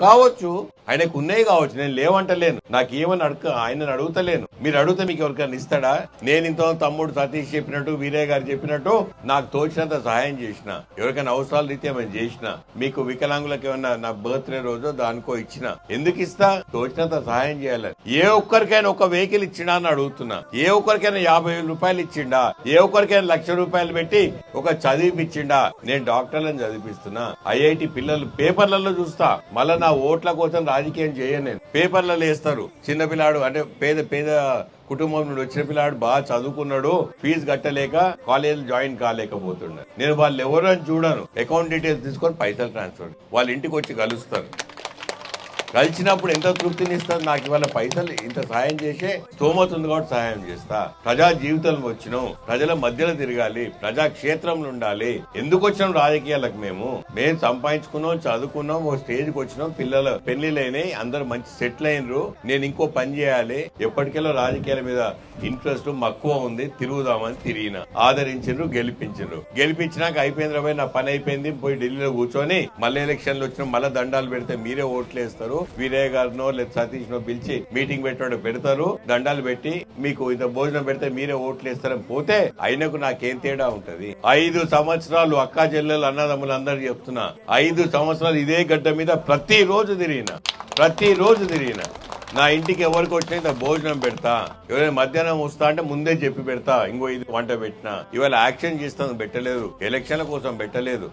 కావచ్చు. ఆయనకు ఉన్నాయి కావచ్చు నేను లేవంటలేను. నాకు ఏమని అడుగు ఆయనను అడుగుతలేను. మీరు అడిగితే మీకు ఎవరికైనా ఇస్తాడా? నేను ఇంత తమ్ముడు సతీష్ చెప్పినట్టు వీరయ్య గారు చెప్పినట్టు నాకు తోచినంత సహాయం చేసిన ఎవరికైనా అవసరాలు రీతి ఏమైనా చేసిన మీకు వికలాంగులకు ఏమన్నా నా బర్త్డే రోజు దానికో ఇచ్చిన ఎందుకు ఇస్తా? తోచినంత సహాయం చేయాలని. ఏ ఒక్కరికైనా ఒక వెహికల్ ఇచ్చిండా అని అడుగుతున్నా. ఏ ఒక్కరికైనా యాభై రూపాయలు ఇచ్చిండా? ఏ ఒక్కరికైనా లక్ష రూపాయలు పెట్టి ఒక చదివిపించిండా నేను డాక్టర్లను చదివిస్తున్నా ఐఐటి పిల్లలు పేపర్లలో చూస్తా. మళ్ళా నా ఓట్ల కోసం రాజకీయం చేయను నేను. పేపర్లలో వేస్తారు. చిన్నపిల్లాడు అంటే పేద పేద కుటుంబం నుండి వచ్చిన పిల్లాడు బాగా చదువుకున్నాడు ఫీజు కట్టలేక కాలేజ్ జాయిన్ కాలేకపోతున్నాడు. నేను వాళ్ళు ఎవరు అని చూడను. అకౌంట్ డీటెయిల్స్ తీసుకొని పైసలు ట్రాన్స్ఫర్ వాళ్ళ ఇంటికి వచ్చి కలుస్తారు. కలిసినప్పుడు ఎంత తృప్తిని ఇస్తుంది నాకు ఇవాళ పైసలు ఇంత సహాయం చేసే స్తోమత ఉంది కాబట్టి సహాయం చేస్తా. ప్రజా జీవితంలో వచ్చినాం. ప్రజల మధ్యలో తిరగాలి. ప్రజా క్షేత్రంలో ఉండాలి. ఎందుకు వచ్చినాం రాజకీయాలకు మేము? మేము సంపాదించుకున్నాం చదువుకున్నాం ఓ స్టేజ్కి వచ్చినాం. పిల్లల పెళ్ళిలైనాయి అందరు మంచి సెటిల్ అయినరు. నేను ఇంకో పని చేయాలి. ఎప్పటికెళ్ళో రాజకీయాల మీద ఇంట్రెస్ట్ మక్కువ ఉంది. తిరుగుదామని తిరిగిన. ఆదరించిండ్రు గెలిపించిండ్రు గెలిపించినాక అయిపోయింది నా పని అయిపోయింది. పోయి ఢిల్లీలో కూర్చొని మళ్ళీ ఎలక్షన్లు వచ్చిన. మళ్ళీ దండాలు పెడితే మీరే ఓట్లు వేస్తారు. వీరయ్య గారినో లేదా సతీష్ నో పిలిచి మీటింగ్ పెట్టడం పెడతారు. దండాలు పెట్టి మీకు ఇంత భోజనం పెడితే మీరే ఓట్లు వేస్తారని పోతే అయినకు నాకేం తేడా ఉంటది? ఐదు సంవత్సరాలు అక్కా చెల్లెలు అన్నదమ్ములు అందరు చెప్తున్నా. ఐదు సంవత్సరాలు ఇదే గడ్డ మీద ప్రతి రోజు తిరిగిన. ప్రతి రోజు తిరిగిన. నా ఇంటికి ఎవరికి వచ్చినా ఇంత భోజనం పెడతా. ఎవరైనా మధ్యాహ్నం వస్తా అంటే ముందే చెప్పి పెడతా. ఇంకో ఇది వంట పెట్టినా. ఇవాళ యాక్షన్ చేస్తాను పెట్టలేదు. ఎలక్షన్ల కోసం పెట్టలేదు.